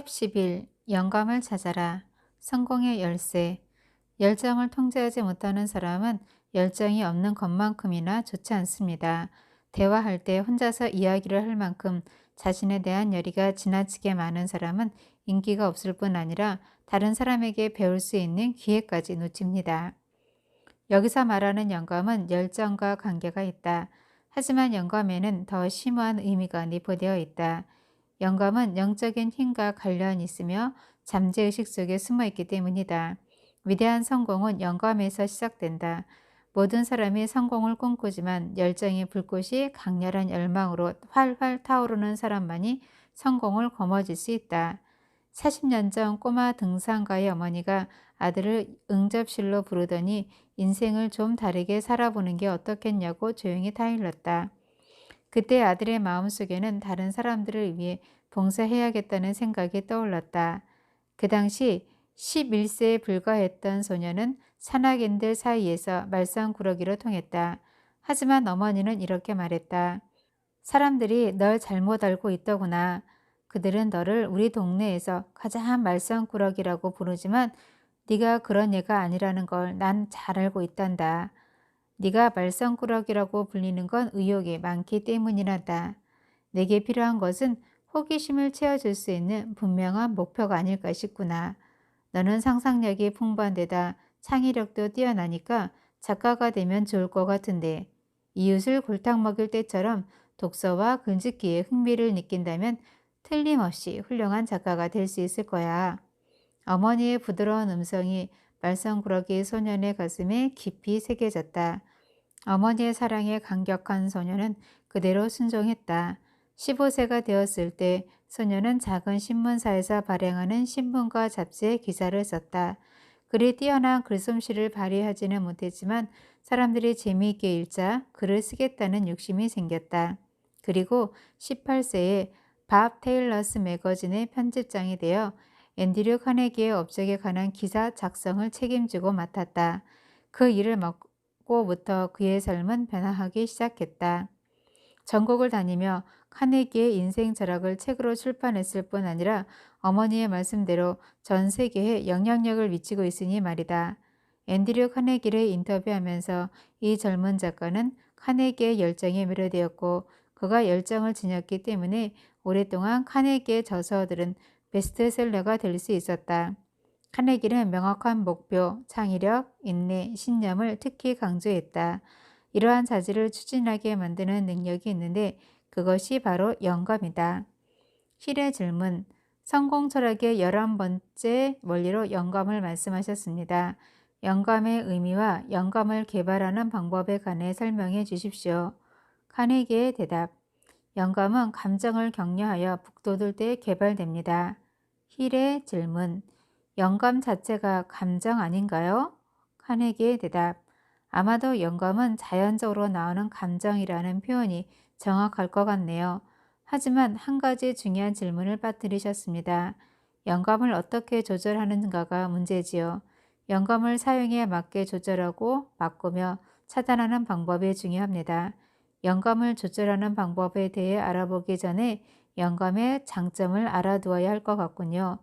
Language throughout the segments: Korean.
스텝 11. 영감을 찾아라. 성공의 열쇠. 열정을 통제하지 못하는 사람은 열정이 없는 것만큼이나 좋지 않습니다. 대화할 때 혼자서 이야기를 할 만큼 자신에 대한 열의가 지나치게 많은 사람은 인기가 없을 뿐 아니라 다른 사람에게 배울 수 있는 기회까지 놓칩니다. 여기서 말하는 영감은 열정과 관계가 있다. 하지만 영감에는 더 심오한 의미가 내포되어 있다. 영감은 영적인 힘과 관련이 있으며 잠재의식 속에 숨어 있기 때문이다. 위대한 성공은 영감에서 시작된다. 모든 사람이 성공을 꿈꾸지만 열정의 불꽃이 강렬한 열망으로 활활 타오르는 사람만이 성공을 거머쥘 수 있다. 40년 전 꼬마 등산가의 어머니가 아들을 응접실로 부르더니 인생을 좀 다르게 살아보는 게 어떻겠냐고 조용히 타일렀다. 그때 아들의 마음속에는 다른 사람들을 위해 봉사해야겠다는 생각이 떠올랐다. 그 당시 11세에 불과했던 소녀는 산악인들 사이에서 말썽꾸러기로 통했다. 하지만 어머니는 이렇게 말했다. 사람들이 널 잘못 알고 있더구나. 그들은 너를 우리 동네에서 가장 말썽꾸러기라고 부르지만 네가 그런 애가 아니라는 걸 난 잘 알고 있단다. 네가 말썽꾸러기라고 불리는 건 의욕이 많기 때문이란다. 내게 필요한 것은 호기심을 채워줄 수 있는 분명한 목표가 아닐까 싶구나. 너는 상상력이 풍부한 데다 창의력도 뛰어나니까 작가가 되면 좋을 것 같은데 이웃을 골탕 먹일 때처럼 독서와 글짓기에 흥미를 느낀다면 틀림없이 훌륭한 작가가 될 수 있을 거야. 어머니의 부드러운 음성이 말썽꾸러기 소년의 가슴에 깊이 새겨졌다. 어머니의 사랑에 감격한 소녀는 그대로 순종했다. 15세가 되었을 때 소녀는 작은 신문사에서 발행하는 신문과 잡지에 기사를 썼다. 글이 뛰어난 글솜씨를 발휘하지는 못했지만 사람들이 재미있게 읽자 글을 쓰겠다는 욕심이 생겼다. 그리고 18세에 밥 테일러스 매거진의 편집장이 되어 앤드류 카네기의 업적에 관한 기사 작성을 책임지고 맡았다. 그 일을 맡고부터 그의 삶은 변화하기 시작했다. 전국을 다니며 카네기의 인생 철학을 책으로 출판했을 뿐 아니라 어머니의 말씀대로 전 세계에 영향력을 미치고 있으니 말이다. 앤드류 카네기를 인터뷰하면서 이 젊은 작가는 카네기의 열정에 매료되었고 그가 열정을 지녔기 때문에 오랫동안 카네기의 저서들은 베스트셀러가 될 수 있었다. 카네기는 명확한 목표, 창의력, 인내, 신념을 특히 강조했다. 이러한 자질을 추진하게 만드는 능력이 있는데 그것이 바로 영감이다. 힐의 질문 성공 철학의 11번째 원리로 영감을 말씀하셨습니다. 영감의 의미와 영감을 개발하는 방법에 관해 설명해 주십시오. 카네기의 대답 영감은 감정을 격려하여 북돋을 때 개발됩니다. 힐의 질문 영감 자체가 감정 아닌가요? 카네기의 대답 아마도 영감은 자연적으로 나오는 감정이라는 표현이 정확할 것 같네요. 하지만 한 가지 중요한 질문을 빠뜨리셨습니다. 영감을 어떻게 조절하는가가 문제지요. 영감을 사용에 맞게 조절하고 바꾸며 차단하는 방법이 중요합니다. 영감을 조절하는 방법에 대해 알아보기 전에 영감의 장점을 알아두어야 할 것 같군요.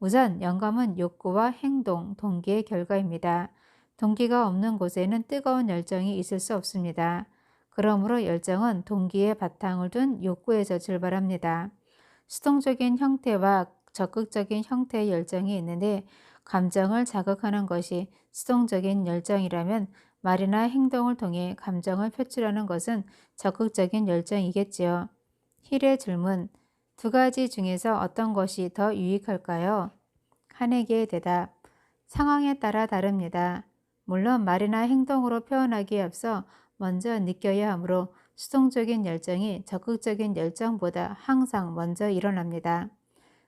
우선 영감은 욕구와 행동, 동기의 결과입니다. 동기가 없는 곳에는 뜨거운 열정이 있을 수 없습니다. 그러므로 열정은 동기의 바탕을 둔 욕구에서 출발합니다. 수동적인 형태와 적극적인 형태의 열정이 있는데 감정을 자극하는 것이 수동적인 열정이라면 말이나 행동을 통해 감정을 표출하는 것은 적극적인 열정이겠지요. 힐의 질문 두 가지 중에서 어떤 것이 더 유익할까요? 한에게의 대답 상황에 따라 다릅니다. 물론 말이나 행동으로 표현하기에 앞서 먼저 느껴야 하므로 수동적인 열정이 적극적인 열정보다 항상 먼저 일어납니다.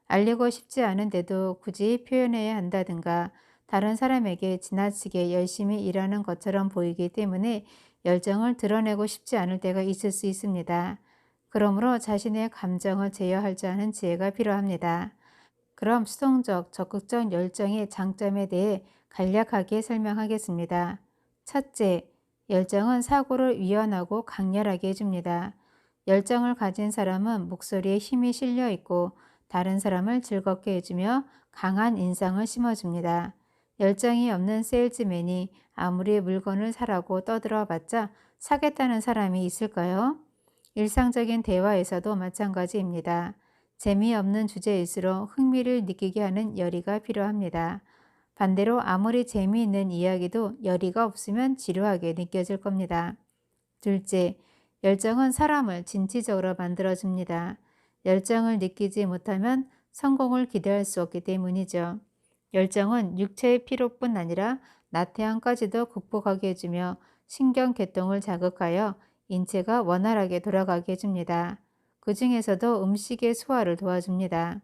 알리고 싶지 않은데도 굳이 표현해야 한다든가 다른 사람에게 지나치게 열심히 일하는 것처럼 보이기 때문에 열정을 드러내고 싶지 않을 때가 있을 수 있습니다. 그러므로 자신의 감정을 제어할 줄 아는 지혜가 필요합니다. 그럼 수동적, 적극적 열정의 장점에 대해 간략하게 설명하겠습니다. 첫째, 열정은 사고를 유연하고 강렬하게 해줍니다. 열정을 가진 사람은 목소리에 힘이 실려 있고 다른 사람을 즐겁게 해주며 강한 인상을 심어줍니다. 열정이 없는 세일즈맨이 아무리 물건을 사라고 떠들어 봤자 사겠다는 사람이 있을까요? 일상적인 대화에서도 마찬가지입니다. 재미없는 주제일수록 흥미를 느끼게 하는 열의가 필요합니다. 반대로 아무리 재미있는 이야기도 열의가 없으면 지루하게 느껴질 겁니다. 둘째, 열정은 사람을 진취적으로 만들어줍니다. 열정을 느끼지 못하면 성공을 기대할 수 없기 때문이죠. 열정은 육체의 피로뿐 아니라 나태함까지도 극복하게 해주며 신경계통을 자극하여 인체가 원활하게 돌아가게 해줍니다. 그 중에서도 음식의 소화를 도와줍니다.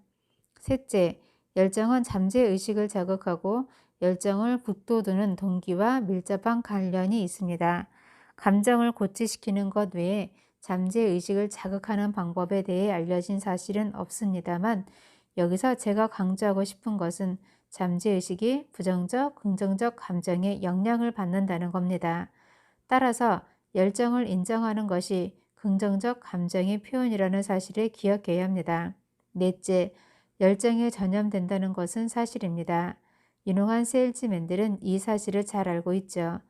셋째, 열정은 잠재의식을 자극하고 열정을 북돋우는 동기와 밀접한 관련이 있습니다. 감정을 고취시키는 것 외에 잠재의식을 자극하는 방법에 대해 알려진 사실은 없습니다만 여기서 제가 강조하고 싶은 것은 잠재의식이 부정적, 긍정적 감정에 영향을 받는다는 겁니다. 따라서 열정을 인정하는 것이 긍정적 감정의 표현이라는 사실을 기억해야 합니다. 넷째, 열정에 전염된다는 것은 사실입니다. 유능한 세일즈맨들은 이 사실을 잘 알고 있죠.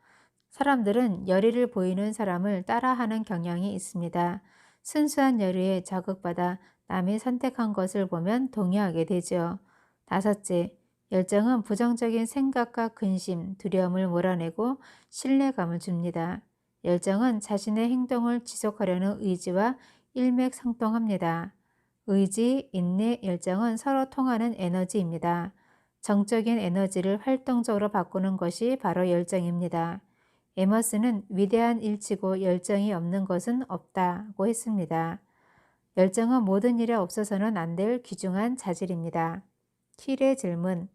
사람들은 열의를 보이는 사람을 따라하는 경향이 있습니다. 순수한 열의에 자극받아 남이 선택한 것을 보면 동의하게 되죠. 다섯째, 열정은 부정적인 생각과 근심, 두려움을 몰아내고 신뢰감을 줍니다. 열정은 자신의 행동을 지속하려는 의지와 일맥상통합니다. 의지, 인내, 열정은 서로 통하는 에너지입니다. 정적인 에너지를 활동적으로 바꾸는 것이 바로 열정입니다. 에머스는 위대한 일치고 열정이 없는 것은 없다고 했습니다. 열정은 모든 일에 없어서는 안 될 귀중한 자질입니다. 킬의 질문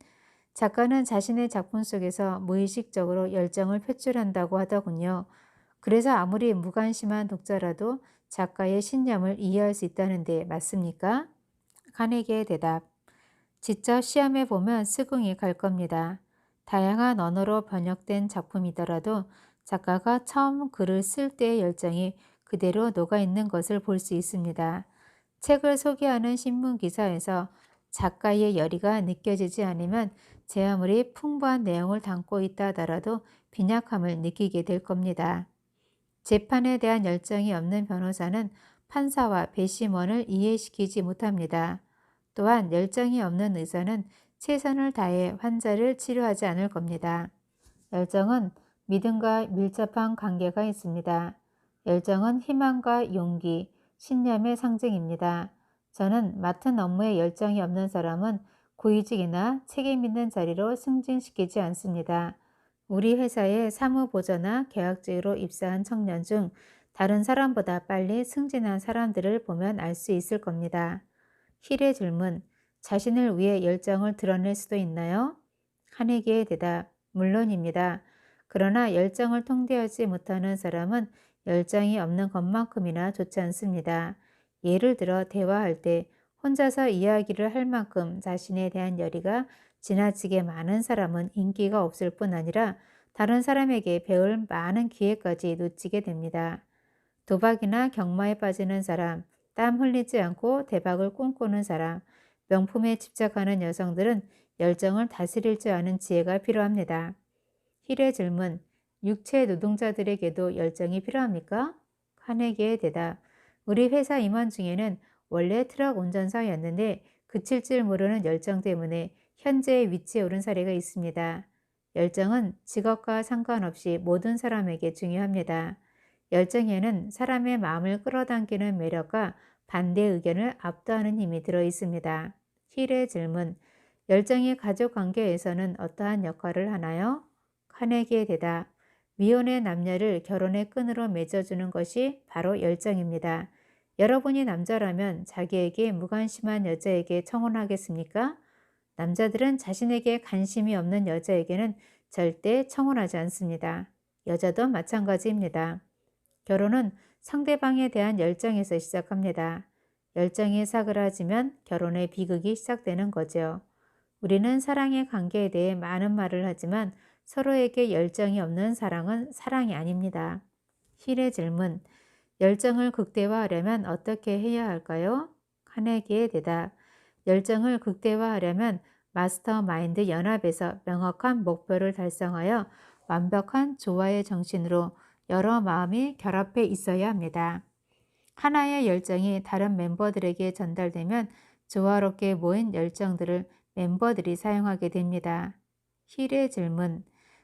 작가는 자신의 작품 속에서 무의식적으로 열정을 표출한다고 하더군요. 그래서 아무리 무관심한 독자라도 작가의 신념을 이해할 수 있다는데 맞습니까? 카네기의 대답 직접 시험해 보면 스궁이 갈 겁니다. 다양한 언어로 번역된 작품이더라도 작가가 처음 글을 쓸 때의 열정이 그대로 녹아 있는 것을 볼 수 있습니다. 책을 소개하는 신문 기사에서 작가의 열의가 느껴지지 않으면 제 아무리 풍부한 내용을 담고 있다 하더라도 빈약함을 느끼게 될 겁니다. 재판에 대한 열정이 없는 변호사는 판사와 배심원을 이해시키지 못합니다. 또한 열정이 없는 의사는 최선을 다해 환자를 치료하지 않을 겁니다. 열정은 믿음과 밀접한 관계가 있습니다. 열정은 희망과 용기, 신념의 상징입니다. 저는 맡은 업무에 열정이 없는 사람은 고위직이나 책임 있는 자리로 승진시키지 않습니다. 우리 회사에 사무보조나 계약직으로 입사한 청년 중 다른 사람보다 빨리 승진한 사람들을 보면 알 수 있을 겁니다. 힐의 질문, 자신을 위해 열정을 드러낼 수도 있나요? 한혜기의 대답, 물론입니다. 그러나 열정을 통제하지 못하는 사람은 열정이 없는 것만큼이나 좋지 않습니다. 예를 들어 대화할 때 혼자서 이야기를 할 만큼 자신에 대한 열의가 지나치게 많은 사람은 인기가 없을 뿐 아니라 다른 사람에게 배울 많은 기회까지 놓치게 됩니다. 도박이나 경마에 빠지는 사람, 땀 흘리지 않고 대박을 꿈꾸는 사람, 명품에 집착하는 여성들은 열정을 다스릴 줄 아는 지혜가 필요합니다. 힐의 질문, 육체 노동자들에게도 열정이 필요합니까? 카네기의 대답, 우리 회사 임원 중에는 원래 트럭 운전사였는데 그칠 줄 모르는 열정 때문에 현재의 위치에 오른 사례가 있습니다. 열정은 직업과 상관없이 모든 사람에게 중요합니다. 열정에는 사람의 마음을 끌어당기는 매력과 반대 의견을 압도하는 힘이 들어 있습니다. 힐의 질문, 열정이 가족 관계에서는 어떠한 역할을 하나요? 카네기의 대답, 미혼의 남녀를 결혼의 끈으로 맺어주는 것이 바로 열정입니다. 여러분이 남자라면 자기에게 무관심한 여자에게 청혼하겠습니까? 남자들은 자신에게 관심이 없는 여자에게는 절대 청혼하지 않습니다. 여자도 마찬가지입니다. 결혼은 상대방에 대한 열정에서 시작합니다. 열정이 사그라지면 결혼의 비극이 시작되는 거죠. 우리는 사랑의 관계에 대해 많은 말을 하지만 서로에게 열정이 없는 사랑은 사랑이 아닙니다. 힐의 질문. 열정을 극대화하려면 어떻게 해야 할까요? 카네기의 대답. 열정을 극대화하려면 마스터 마인드 연합에서 명확한 목표를 달성하여 완벽한 조화의 정신으로 여러 마음이 결합해 있어야 합니다. 하나의 열정이 다른 멤버들에게 전달되면 조화롭게 모인 열정들을 멤버들이 사용하게 됩니다. 힐의 질문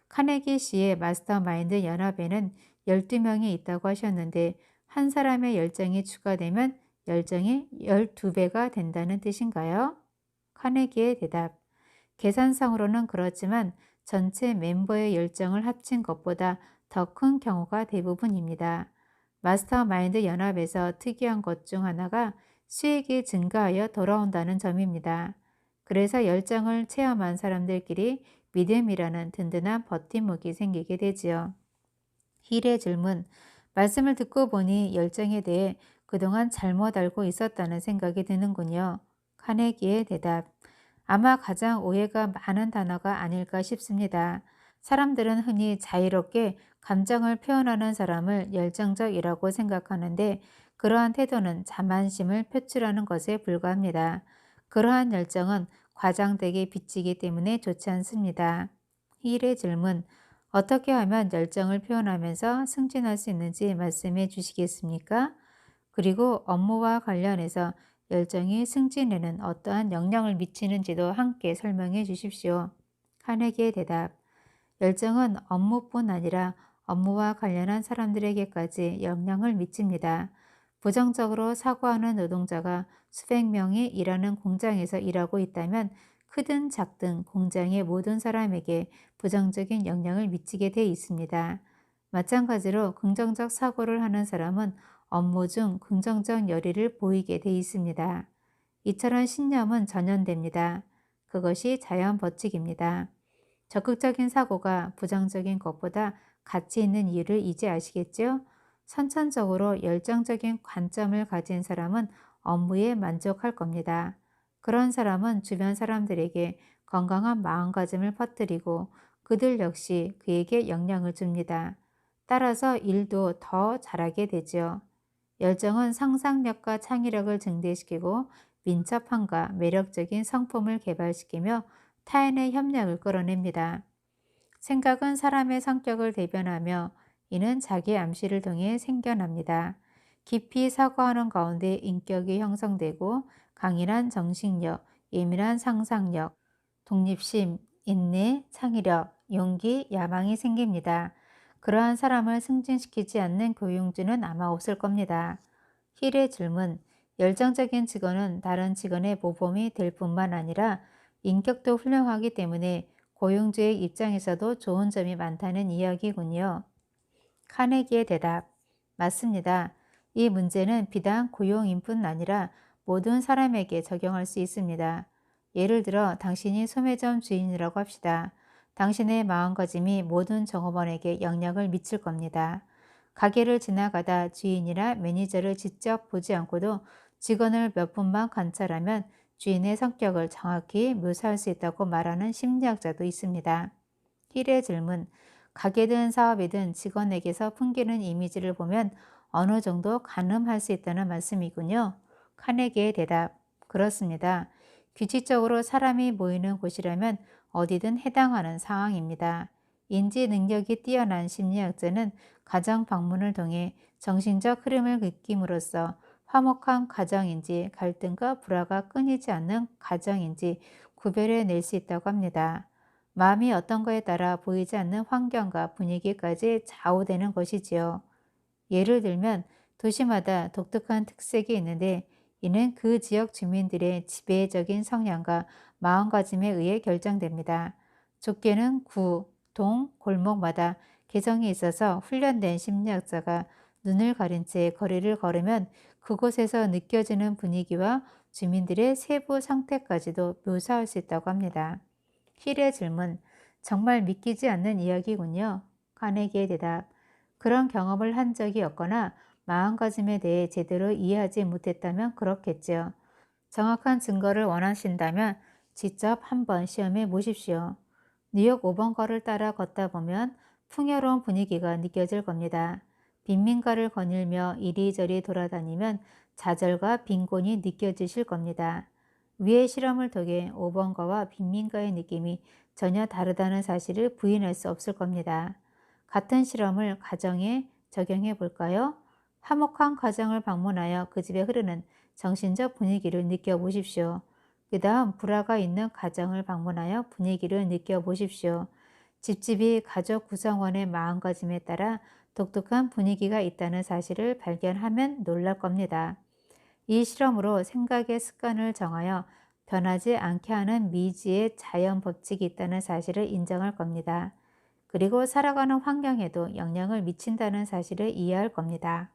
카네기 씨의 마스터마인드 연합에는 12명이 있다고 하셨는데 한 사람의 열정이 추가되면 열정이 12배가 된다는 뜻인가요? 카네기의 대답 계산상으로는 그렇지만 전체 멤버의 열정을 합친 것보다 더 큰 경우가 대부분입니다. 마스터마인드 연합에서 특이한 것 중 하나가 수익이 증가하여 돌아온다는 점입니다. 그래서 열정을 체험한 사람들끼리 믿음이라는 든든한 버팀목이 생기게 되지요. 힐의 질문, 말씀을 듣고 보니 열정에 대해 그동안 잘못 알고 있었다는 생각이 드는군요. 카네기의 대답, 아마 가장 오해가 많은 단어가 아닐까 싶습니다. 사람들은 흔히 자유롭게 감정을 표현하는 사람을 열정적이라고 생각하는데 그러한 태도는 자만심을 표출하는 것에 불과합니다. 그러한 열정은 과장되게 비치기 때문에 좋지 않습니다. 힐의 질문, 어떻게 하면 열정을 표현하면서 승진할 수 있는지 말씀해 주시겠습니까? 그리고 업무와 관련해서 열정이 승진에는 어떠한 영향을 미치는지도 함께 설명해 주십시오. 카네기의 대답, 열정은 업무뿐 아니라 업무와 관련한 사람들에게까지 영향을 미칩니다. 부정적으로 사고하는 노동자가 수백 명이 일하는 공장에서 일하고 있다면 크든 작든 공장의 모든 사람에게 부정적인 영향을 미치게 돼 있습니다. 마찬가지로 긍정적 사고를 하는 사람은 업무 중 긍정적 열의를 보이게 돼 있습니다. 이처럼 신념은 전염됩니다. 그것이 자연 법칙입니다. 적극적인 사고가 부정적인 것보다 가치 있는 이유를 이제 아시겠죠? 선천적으로 열정적인 관점을 가진 사람은 업무에 만족할 겁니다. 그런 사람은 주변 사람들에게 건강한 마음가짐을 퍼뜨리고 그들 역시 그에게 영향을 줍니다. 따라서 일도 더 잘하게 되죠. 열정은 상상력과 창의력을 증대시키고 민첩함과 매력적인 성품을 개발시키며 타인의 협력을 끌어냅니다. 생각은 사람의 성격을 대변하며 이는 자기 암시를 통해 생겨납니다. 깊이 사고하는 가운데 인격이 형성되고 강인한 정신력, 예민한 상상력, 독립심, 인내, 창의력, 용기, 야망이 생깁니다. 그러한 사람을 승진시키지 않는 교육주는 아마 없을 겁니다. 힐의 질문, 열정적인 직원은 다른 직원의 모범이 될 뿐만 아니라 인격도 훌륭하기 때문에 고용주의 입장에서도 좋은 점이 많다는 이야기군요. 카네기의 대답. 맞습니다. 이 문제는 비단 고용인뿐 아니라 모든 사람에게 적용할 수 있습니다. 예를 들어 당신이 소매점 주인이라고 합시다. 당신의 마음가짐이 모든 종업원에게 영향을 미칠 겁니다. 가게를 지나가다 주인이나 매니저를 직접 보지 않고도 직원을 몇 분만 관찰하면 주인의 성격을 정확히 묘사할 수 있다고 말하는 심리학자도 있습니다. 힐의 질문, 가게든 사업이든 직원에게서 풍기는 이미지를 보면 어느 정도 가늠할 수 있다는 말씀이군요. 카네기의 대답, 그렇습니다. 규칙적으로 사람이 모이는 곳이라면 어디든 해당하는 상황입니다. 인지 능력이 뛰어난 심리학자는 가정 방문을 통해 정신적 흐름을 느낌으로써 화목한 가정인지 갈등과 불화가 끊이지 않는 가정인지 구별해 낼 수 있다고 합니다. 마음이 어떤 거에 따라 보이지 않는 환경과 분위기까지 좌우되는 것이지요. 예를 들면 도시마다 독특한 특색이 있는데 이는 그 지역 주민들의 지배적인 성향과 마음가짐에 의해 결정됩니다. 좁게는 구, 동, 골목마다 개성이 있어서 훈련된 심리학자가 눈을 가린 채 거리를 걸으면 그곳에서 느껴지는 분위기와 주민들의 세부 상태까지도 묘사할 수 있다고 합니다. 힐의 질문, 정말 믿기지 않는 이야기군요. 카네기의 대답, 그런 경험을 한 적이 없거나 마음가짐에 대해 제대로 이해하지 못했다면 그렇겠죠. 정확한 증거를 원하신다면 직접 한번 시험해 보십시오. 뉴욕 5번 가를 따라 걷다 보면 풍요로운 분위기가 느껴질 겁니다. 빈민가를 거닐며 이리저리 돌아다니면 좌절과 빈곤이 느껴지실 겁니다. 위의 실험을 통해 5번가와 빈민가의 느낌이 전혀 다르다는 사실을 부인할 수 없을 겁니다. 같은 실험을 가정에 적용해 볼까요? 화목한 가정을 방문하여 그 집에 흐르는 정신적 분위기를 느껴보십시오. 그 다음 불화가 있는 가정을 방문하여 분위기를 느껴보십시오. 집집이 가족 구성원의 마음가짐에 따라 독특한 분위기가 있다는 사실을 발견하면 놀랄 겁니다. 이 실험으로 생각의 습관을 정하여 변하지 않게 하는 미지의 자연 법칙이 있다는 사실을 인정할 겁니다. 그리고 살아가는 환경에도 영향을 미친다는 사실을 이해할 겁니다.